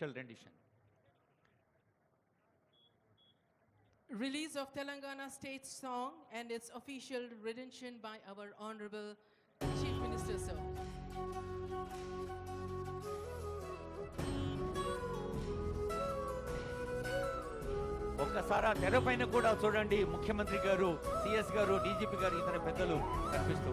Till rendition. Release of Telangana state song and its official rendition by our Honorable Chief Minister, sir. ఒక్కసారి ఆ తెర పైన కూడా చూడండి ముఖ్యమంత్రి గారు సిఎస్ గారు డీజీపీ గారు ఇతర పెద్దలు కనిపిస్తూ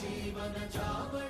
जीवन जाव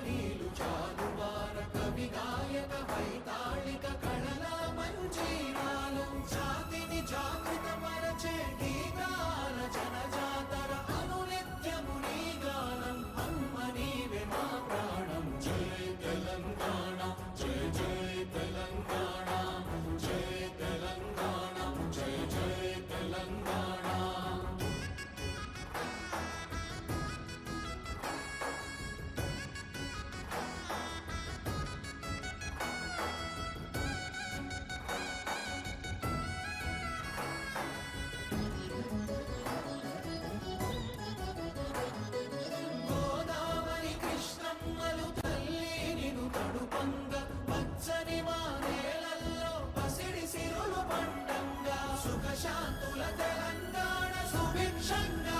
శాంతుల తెలంగాణ సుభిక్షంగా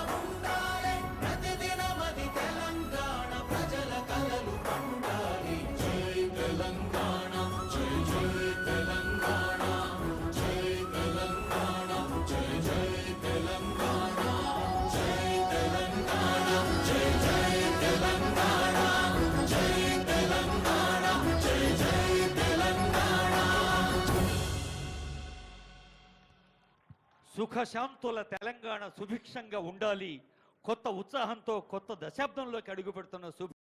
సుఖశాంతుల తెలంగాణ సుభిక్షంగా ఉండాలి. కొత్త ఉత్సాహంతో కొత్త దశాబ్దంలోకి అడుగుపెడుతున్న శుభ